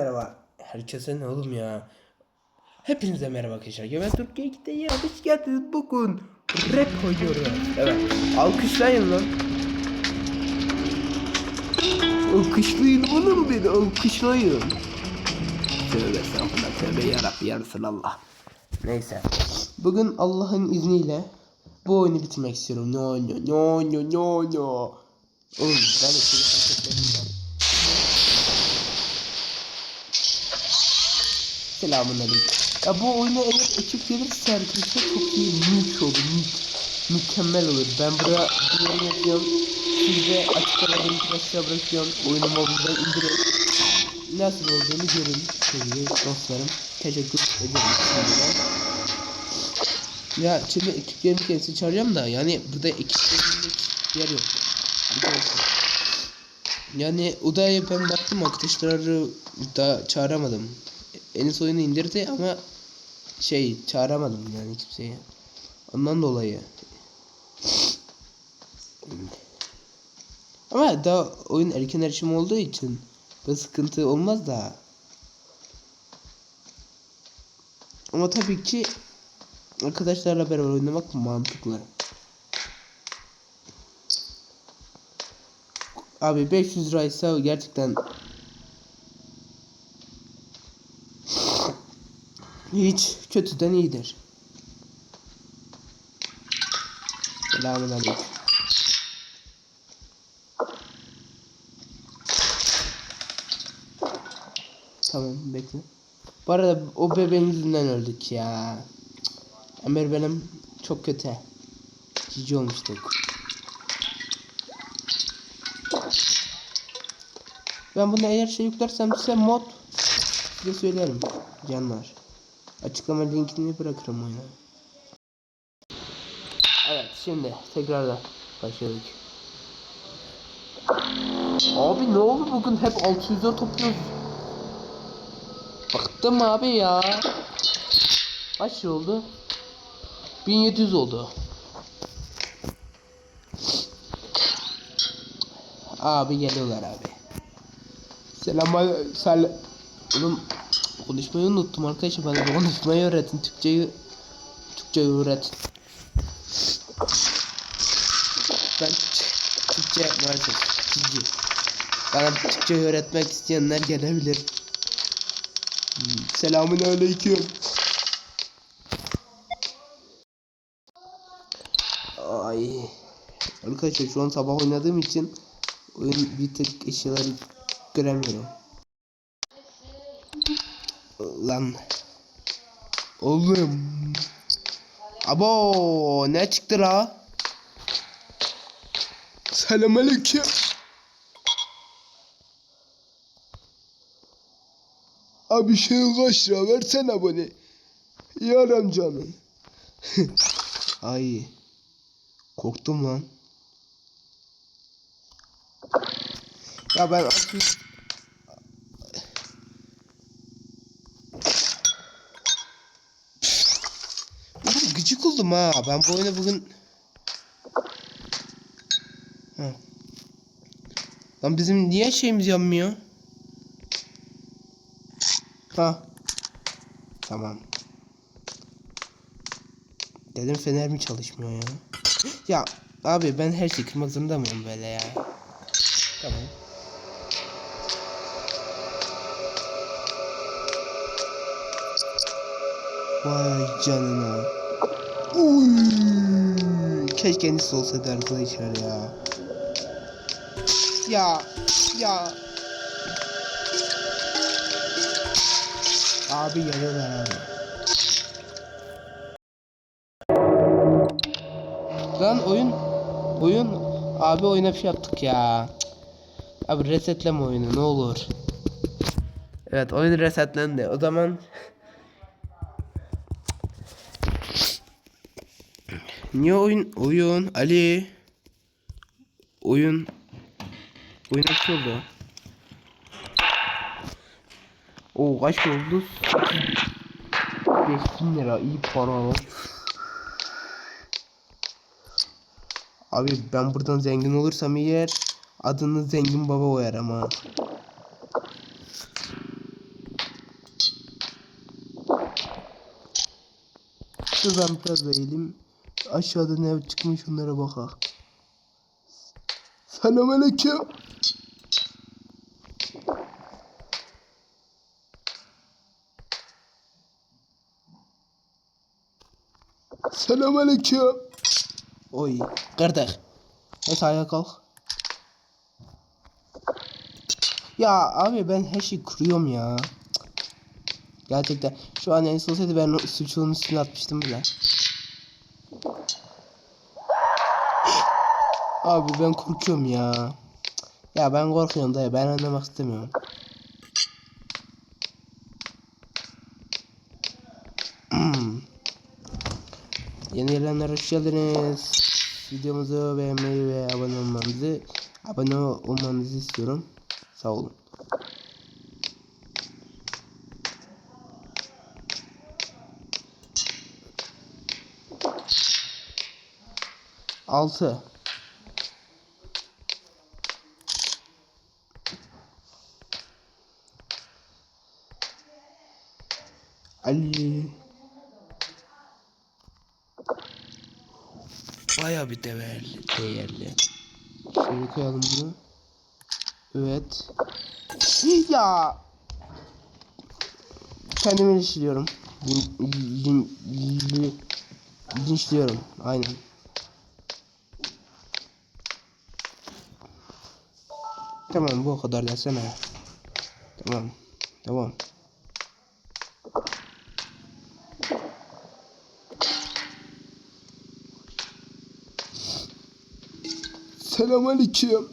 Merhaba. Herkese ne oğlum ya? Hepinize merhaba arkadaşlar. Gemen Türkiye 2'de hoş geldiniz. Bugün rap oynuyoruz. Evet. Alkışlayın lan. Alkışlayın oğlum beni. Alkışlayın. Tövbe estağfurullah. Tövbe yarabbi yarısın Allah. Neyse. Bugün Allah'ın izniyle bu oyunu bitirmek istiyorum. No no no no no no. Oğlum ben de Selamun aleyküm. Ya bu oyuna eğer ekip gelirse arkadaşlar çok iyi mük olur mük. Mükemmel olur. Ben buraya bir yorum yapıyorum. Siz de açıklamada linki aşağı bırakıyorum. Oyunu mobilden indirin. Nasıl olduğunu görün sevgili dostlarım. Teşekkür ederim şimdiden. Ya şimdi ekiplerimi kendisi çağıracağım da yani burada ekiplerimde yer yok. Yani odaya ben baktım arkadaşları da çağıramadım. Enis oyunu indirdi ama şey çağıramadım yani kimseyi. Ondan dolayı. Ama daha oyun erken erişim olduğu için bir sıkıntı olmaz da. Ama tabii ki arkadaşlarla beraber oynamak mantıklı. Abi 500 liraysa gerçekten hiç kötüden iyidir. Selamünaleyküm. Tamam bekle. Bu arada o bebeğin yüzünden öldük ya. Ömer benim çok kötü. Cici olmuştuk. Ben bunu eğer şey yüklersem size mod size söylerim canlar. Açıklama linkini bırakırım oyuna. Evet şimdi tekrardan başladık. Abi ne oldu bugün hep 600'e topluyoruz. Bıktım abi ya. Kaç lira oldu? 1700 oldu. Abi geliyorlar abi. Selam sel Oğlum konuşmayı unuttum arkadaşlar bana bir konuşmayı öğretin Türkçeyi Türkçeyi öğret. Ben Türkçe, Türkçe maalesef Türkçe. Bana Türkçe öğretmek isteyenler gelebilir. Hmm, Selamun aleyküm. Ay. Arkadaşlar şu an sabah oynadığım için oyun bir tık eşyaları göremiyorum. Lan. Oğlum. Abo ne çıktı la? Selamünaleyküm. Abi şey kaç lira versene abone. Yaram canım. Ay. Korktum lan. Ya ben oldum ha. Ben bu oyunu bugün... Ha. Lan bizim niye şeyimiz yanmıyor? Ha. Tamam. Dedim fener mi çalışmıyor ya? Ya abi ben her şeyi kırmak zorunda mıyım böyle ya? Tamam. Vay canına. Uy. Keşke kendisi olsaydı arkadaşlar ya. Ya ya. Abi yanıyorlar abi. Lan oyun oyun abi oyuna bir şey yaptık ya. Abi resetleme oyunu ne olur. Evet oyun resetlendi. O zaman Niye oyun oyun Ali oyun oyun nasıl? O kaç oldu? 5000 lira iyi para var. Abi ben buradan zengin olursam eğer adını zengin baba koyarım ha. Kızam kazayım. Aşağıda ne çıkmış onlara bakak. Selamünaleyküm. Selamünaleyküm. Oy, kırdık. Neyse ayağa kalk. Ya abi ben her şeyi kuruyorum ya. Gerçekten şu an en olsaydı ben o suçluğun üstüne atmıştım bile. Abi ben korkuyorum ya. Ya ben korkuyorum dayı ben anlamak istemiyorum. Yeni gelenler hoş geldiniz. Videomuzu beğenmeyi ve abone olmanızı abone olmanızı istiyorum. Sağ olun. Altı. Ali. Baya bir değerli. Değerli. Şöyle koyalım bunu. Evet. Ya. Kendimi linçliyorum. Lin, lin, lin, linçliyorum. Aynen. Tamam bu kadar desene. Tamam. Tamam. Selamünaleyküm.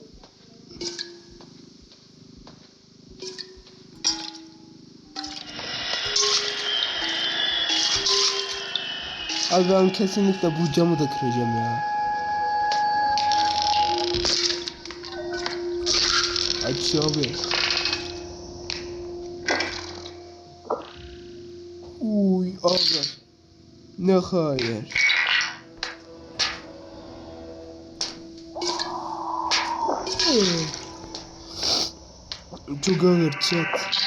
Abi ben kesinlikle bu camı da kıracağım ya. Aç abi. Uy abi. Ne hayır. Çok ağır chat.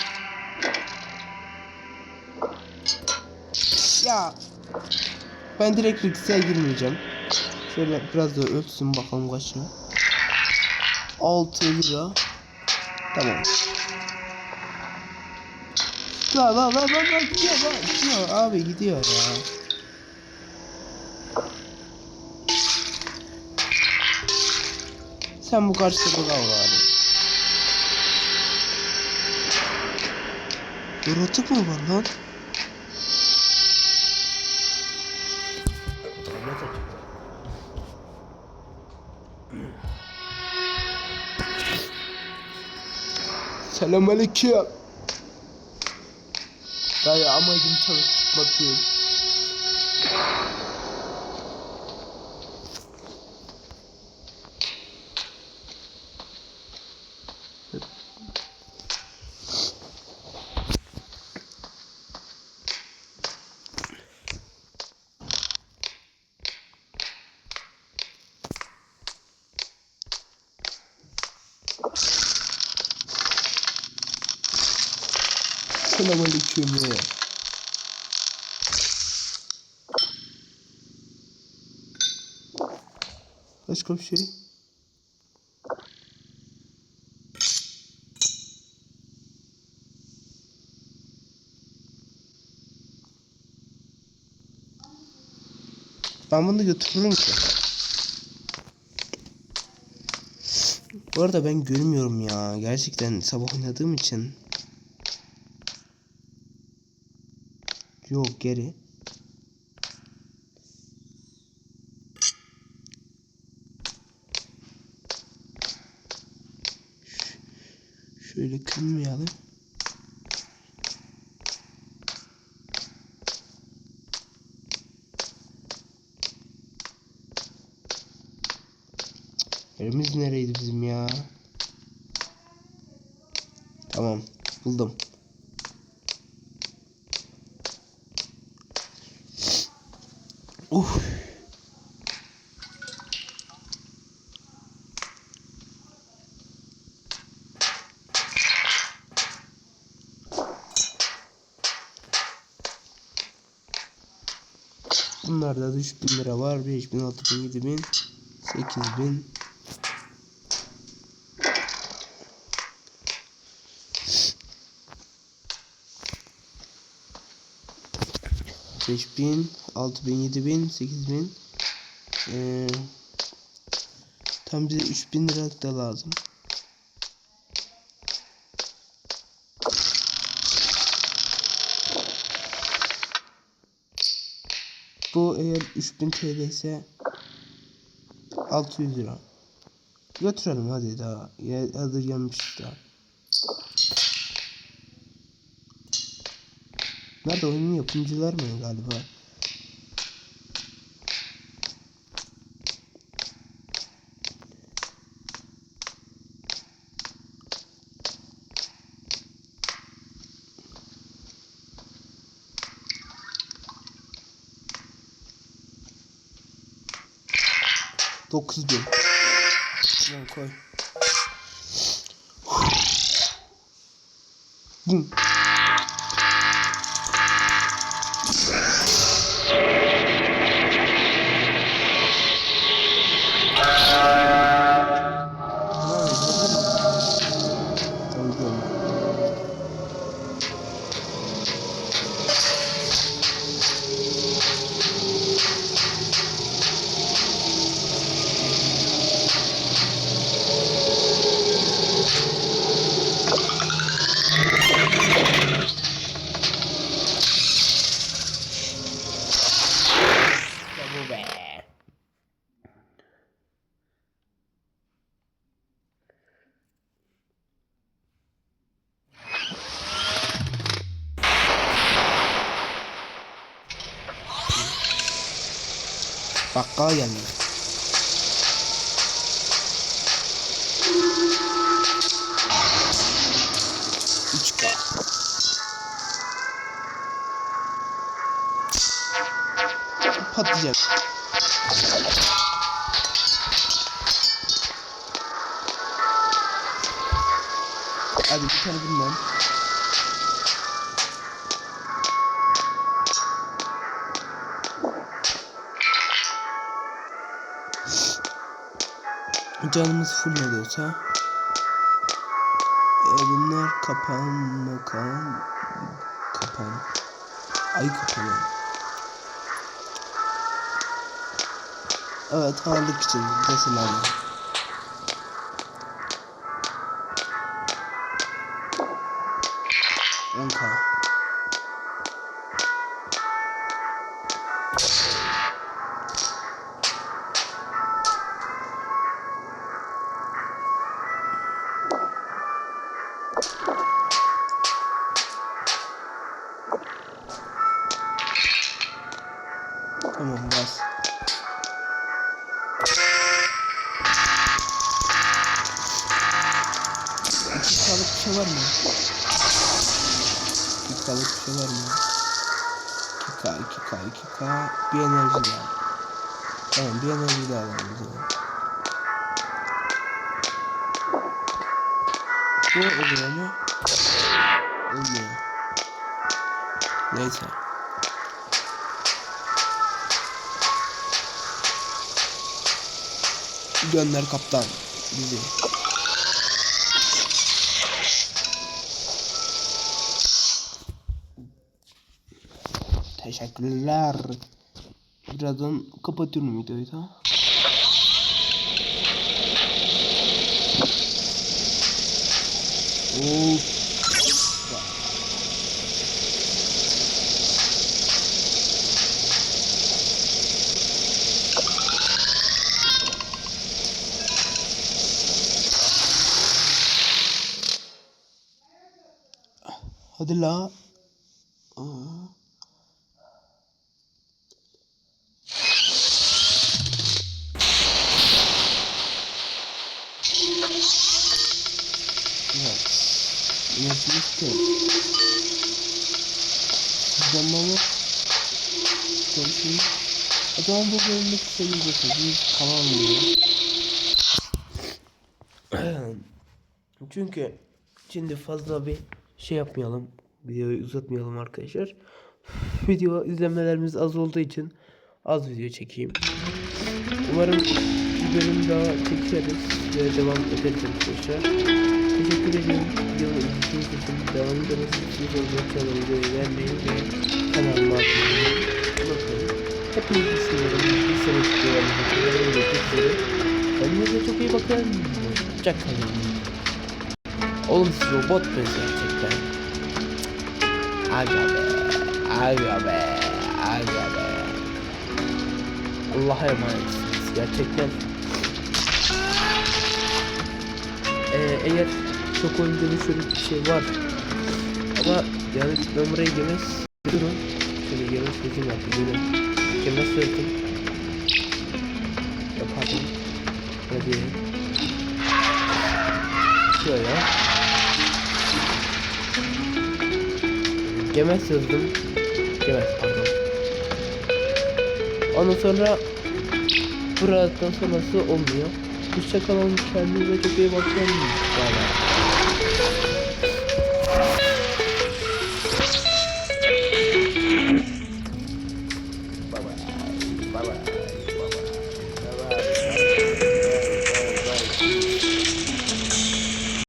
Ya ben direkt Rix'e girmeyeceğim. Şöyle biraz da ölçsün bakalım kaç lira. 6 lira. Tamam. La la la la la gidiyor la gidiyor abi gidiyor ya. Sen bu karşıda kal abi. Yaratık mı var lan? Selamünaleyküm. Dayı amacım çalıp çıkmak değil. Selamünaleyküm. bir şey? Ben bunu götürürüm ki. Bu arada ben görmüyorum ya. Gerçekten sabah oynadığım için. Yok geri. Şöyle kırmayalım. Yerimiz nereydi bizim ya? Tamam buldum. Uf. Bunlarda da 3000 lira var. 5000, 6000, 7000, 8000. Beş bin, altı bin, yedi bin, sekiz bin. Ee, tam bize üç bin liralık da lazım. Bu eğer 3000 TL ise 600 lira. Götürelim hadi daha. Hazır yanmış daha. Nerede oyunun yapımcılar mı galiba? Dokuz bin. Tamam koy. Bum. Bakkala geldi. Üç K. Patlayacak. Hadi bir tane bundan. Canımız full ne. E, bunlar kapan makan kapan ay kapanı. Evet ağırlık için abi? Onka. İki sağlık bir şey var mı? İki sağlık bir şey var mı? 2K, 2K, 2K, bir enerji daha. Tamam bir enerji daha alalım o zaman. Bu oluyor mu? Olmuyor. Neyse. Gönder kaptan bizi. Teşekkürler. Birazdan kapatıyorum videoyu da. Oo. Hadi la. Aa. Evet. Üretmiş ki. Zamanı zaman bu bölümde kısa. Bir kalan diyor. Çünkü şimdi fazla bir şey yapmayalım. Videoyu uzatmayalım arkadaşlar. Video izlemelerimiz az olduğu için az video çekeyim. Umarım bir bölüm daha çekeriz ve devam ederiz arkadaşlar. Teşekkür ediyorum. Videomu izlediğiniz için devam ederiz. Siz olacaklar videoyu beğenmeyi ve kanalıma abone olmayı. Hepinizi seviyorum. Bir sonraki videolarımızda görüşmek üzere. Kendinize çok iyi bakın. Hoşçakalın. Oğlum robot musunuz gerçekten? Aga be. Aga be. Aga be. Allah'a emanetsiniz gerçekten. Ee, eğer çok oyunculu şöyle bir şey var. Ama yani ben buraya gemez durun. Şöyle gemez sözüm yaptı. Gelin. Gemez sözüm. Yapalım. Hadi. Şöyle. Gemez yazdım. Gemez pardon. Ondan sonra buradan sonrası olmuyor. Hoşçakalın kendinize çok iyi bakın. Bay bay.